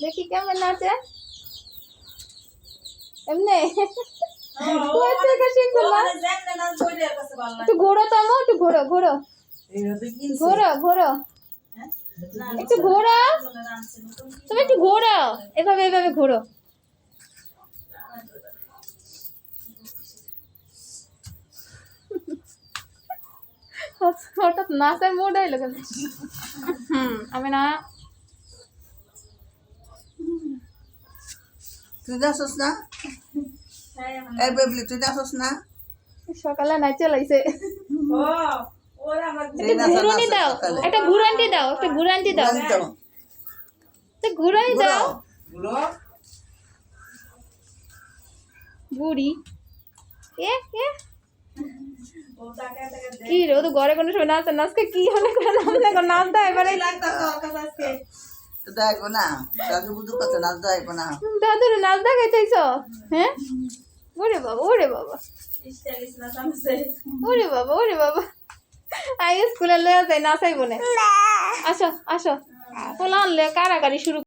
দেখি কেমন নাচে এমনি? একটু ঘোরো তো একটু ঘোরো ঘোরো। ঘোরো একটু তুমি একটু এভাবে এভাবে ঘোরো। হঠাৎ নাচার মোড আইলো কেন? হুম। আমি না তুই যাচ্ছিস না? এই বেবলি তুই যাচ্ছিস না? সকালে নাচে লাইছে একটা ঘুরানি দাও। একটা ঘুরান্টি দাও একটা ঘুরান্টি দাও। ঘুরানি ঘুরানি দাও। বুড়ি এ এ। কি রে ও তো ঘরে কোনো সময় নাচে নাচকে কি হলে? নাচ দেখো নাচ দাও এবারে। তো দেখব না দাদু বুধু কত নাচ দেখব না। দাদুর নাচ দেখাইতেছ হ্যাঁ? ওরে বাবা ওরে বাবা। ওরে বাবা ওরে বাবা। আই স্কুলে লয়ে যাই নাচাইব না। আসো আসো। পোলা আনলে কারাকারি শুরু